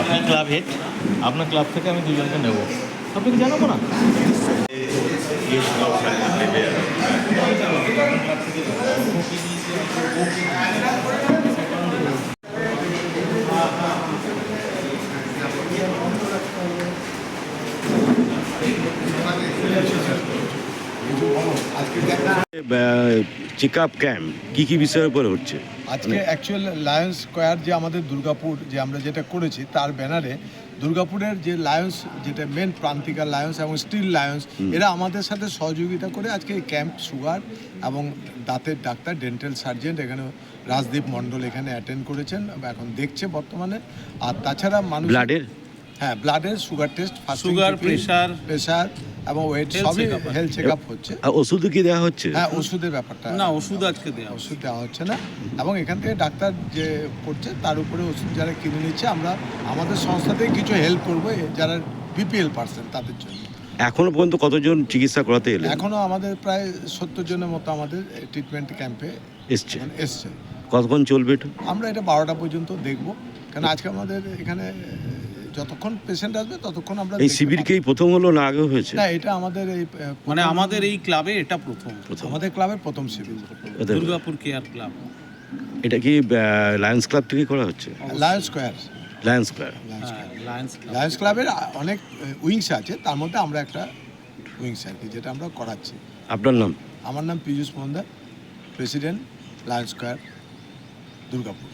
আপনার club head আপনার club থেকে আমি দুজনকে নেব। আপনি কি জানাব না চেক আপ ক্যাম্প কী কী বিষয়ের উপরে হচ্ছে? আজকে অ্যাকচুয়াল লায়ন্স স্কোয়ার যে আমাদের দুর্গাপুর যে আমরা যেটা করেছি তার ব্যানারে দুর্গাপুরের যে লায়ন্স যেটা মেন প্রান্তিকা লায়ন্স এবং স্টিল লায়ন্স এরা আমাদের সাথে সহযোগিতা করে আজকে এই ক্যাম্প সুগার এবং দাঁতের ডাক্তার ডেন্টাল সার্জেন্ট এখানে রাজদীপ মণ্ডল এখানে অ্যাটেন্ড করেছেন এখন দেখছে বর্তমানে। আর তাছাড়া মানুষ ব্লাডের হ্যাঁ ব্লাডের sugar test sugar, pressure, pressure এবং ওয়েট সবই হেলথ চেক আপ হচ্ছে। আর ওষুধও কি দেওয়া হচ্ছে? হ্যাঁ ওষুধের ব্যাপারটা। না ওষুধ আজকে দেওয়া ওষুধ দেওয়া হচ্ছে না। এবং এখান থেকে ডাক্তার যে করছে তার উপরে ওষুধ যারা কিনে নিচ্ছে আমরা আমাদের সংস্থা থেকে কিছু হেল্প করব যারা বিপিএল পার্সেন্ট তাদের জন্য। এখনও পর্যন্ত কতজন চিকিৎসা করাতে এলেন? এখনও আমাদের প্রায় সত্তর জনের মতো আমাদের ট্রিটমেন্ট ক্যাম্পে এসছে। এসছে। কতক্ষণ চলবে এটা? আমরা এটা বারোটা পর্যন্ত দেখব। কারণ আজকে আমাদের এখানে যতক্ষণ পেশেন্ট আসবে ততক্ষণ আমরা এই শিবিরকেই প্রথম হলো না আগেও হয়েছে? না এটা আমাদের এই মানে আমাদের এই ক্লাবে এটা প্রথম। প্রথম। আমাদের ক্লাবের প্রথম শিবির। দুর্গাপুর কেয়ার ক্লাব এটা কি লায়ন্স ক্লাব থেকে করা হচ্ছে? Lions Square Lions Club Lions হ্যাঁ লায়ন্স লায়ন্স ক্লাবের অনেক উইংস আছে তার মধ্যে আমরা একটা উইংস আর কি যেটা আমরা করাচ্ছি। আপনার নাম? আমার নাম Piyush Mandar president Lions Square Durgapur.